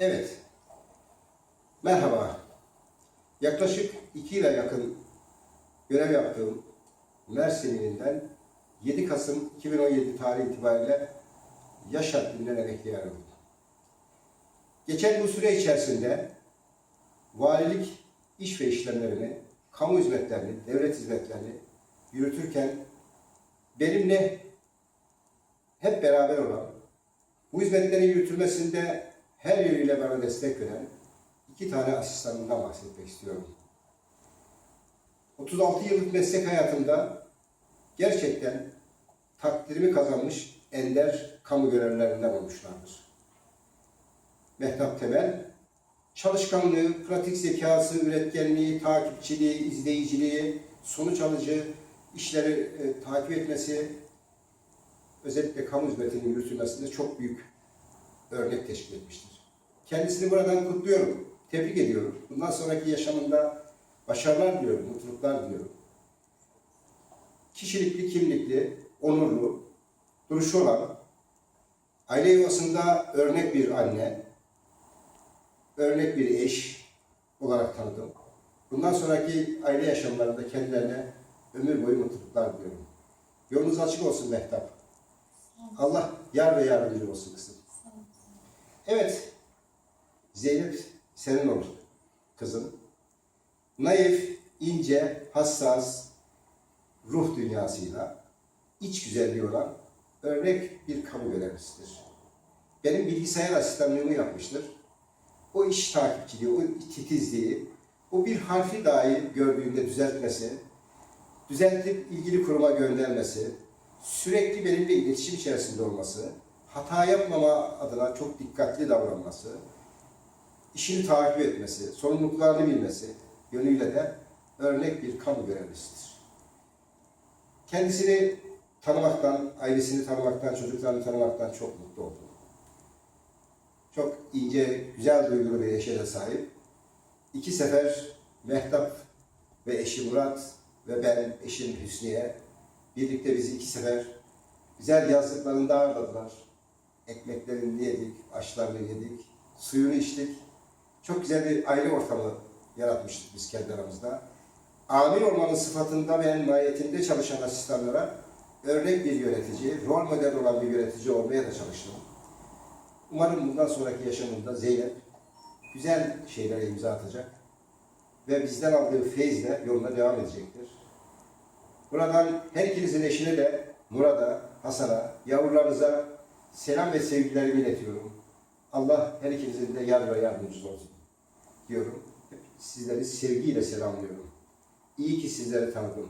Evet. Merhaba. Yaklaşık iki yıla yakın görev yaptığım Mersin ilinden 7 Kasım 2017 tarihi itibariyle yaş haddinden emekliye ayrıldım. Geçen bu süre içerisinde valilik iş ve işlemlerini, kamu hizmetlerini, devlet hizmetlerini yürütürken benimle hep beraber olan, bu hizmetlerin yürütülmesinde her yönüyle bana destek veren iki tane asistanımdan bahsetmek istiyorum. 36 yıllık meslek hayatımda gerçekten takdirimi kazanmış ender kamu görevlilerinden olmuşlardır. Mehtap Temel, çalışkanlığı, pratik zekası, üretkenliği, takipçiliği, izleyiciliği, sonuç alıcı işleri e, takip etmesi, özellikle kamu hizmetinin yürütülmesinde çok büyük örnek teşkil etmiştir. Kendisini buradan kutluyorum, tebrik ediyorum. Bundan sonraki yaşamında başarılar diliyorum, mutluluklar diliyorum. Kişilikli, kimlikli, onurlu, duruşu olan, aile yuvasında örnek bir anne, örnek bir eş olarak tanıdım. Bundan sonraki aile yaşamlarında kendilerine ömür boyu mutluluklar diliyorum. Yolunuz açık olsun Mehtap. Allah yar ve yardımcı olsun kızım. Evet, Zeynep senin olur kızım. Naif, ince, hassas, ruh dünyasıyla iç güzelliği olan örnek bir kamu görevlisidir. Benim bilgisayar asistanlığımı yapmıştır. O iş takipçiliği, o titizliği, o bir harfi dahi gördüğünde düzeltmesi, düzeltip ilgili kuruma göndermesi, sürekli benimle iletişim içerisinde olması, hata yapmama adına çok dikkatli davranması, işini takip etmesi, sorumluluklarını bilmesi yönüyle de örnek bir kamu görevlisidir. Kendisini tanımaktan, ailesini tanımaktan, çocuklarını tanımaktan çok mutlu oldum. Çok ince, güzel duygulu bir eşe de sahip. İki sefer Mehtap ve eşi Murat ve ben eşim Hüsniye birlikte bizi iki sefer güzel yazlıklarında ağırladılar. Ekmeklerini yedik, aşlarını yedik, suyunu içtik. Çok güzel bir aile ortamı yaratmıştık biz kendi aramızda. Amir olmanın sıfatında ve mahiyetinde çalışan asistanlara örnek bir yönetici, rol model olan bir yönetici olmaya da çalıştım. Umarım bundan sonraki yaşamında Zeynep güzel şeylere imza atacak ve bizden aldığı feyizle yoluna devam edecektir. Buradan her ikinizin eşine de Murat'a, Hasan'a, yavrularınıza selam ve sevgilerimi iletiyorum. Allah her ikinizin de yar ve yardımcısı olsun diyorum. Sizleri sevgiyle selamlıyorum. İyi ki sizleri tanıdım.